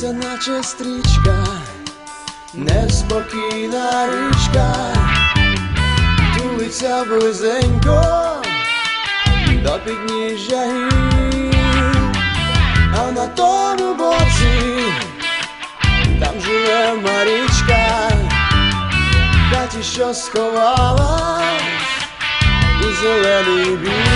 тече стрічка, неспокійна річка, тулиться близенько до підніжжя гір, а на тому боці там живе Марічка, в хаті, що сховалась у зелений бір.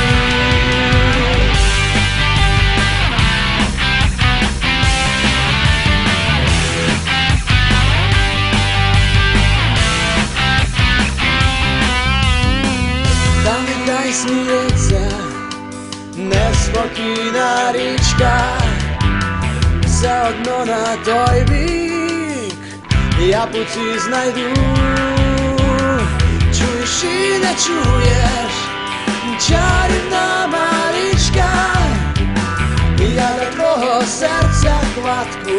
Сміється. Неспокійна річка, все одно на той бік я путі знайду, чуєш і не чуєш, чарівна марічка, я такого серця хватку